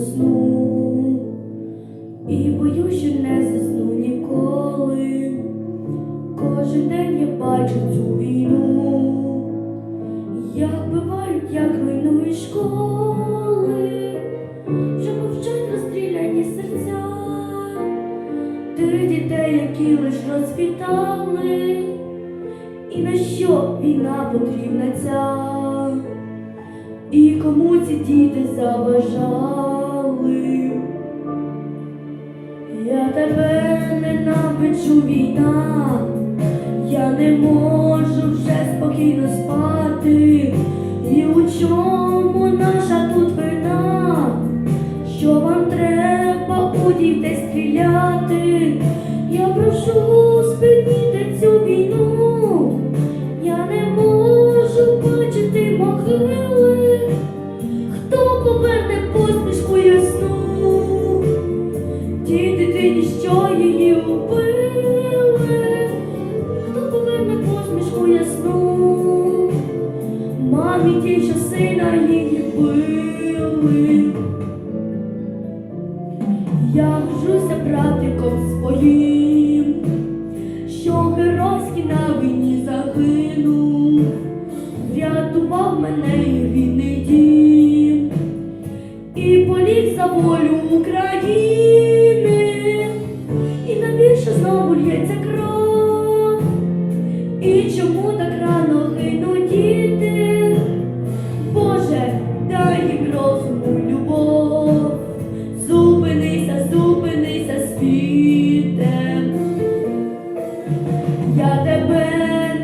сну, і боюсь, що не засну ніколи. Кожен день я бачу цю війну, як бивають, як руйнують школи, що мовчать розстріляні серця, Три дітей, які лиш розвітали. і на що війна потрібна ця. І кому ці діти заважають? Я тебе ненавиджу війна, Я горжуся братиком своїм, що геройськи на війні загинув, врятував мене і дім і поліг за волю України, і навіщо знову лється кров? І чому так рано? піде, я тебе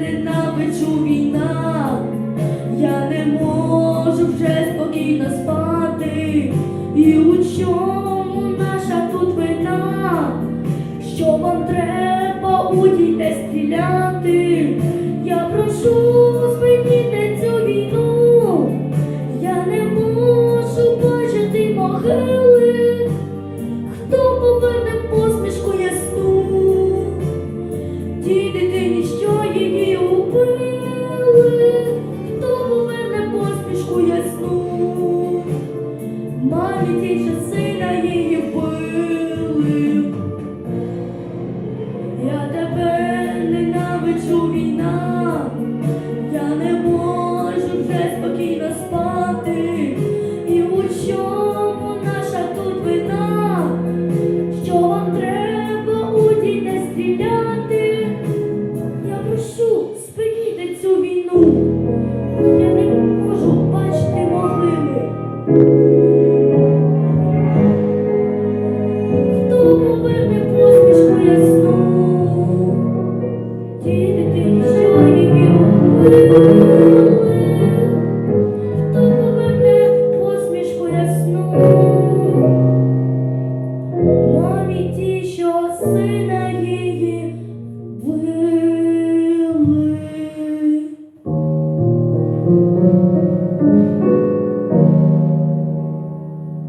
ненавиджу війна, я не можу.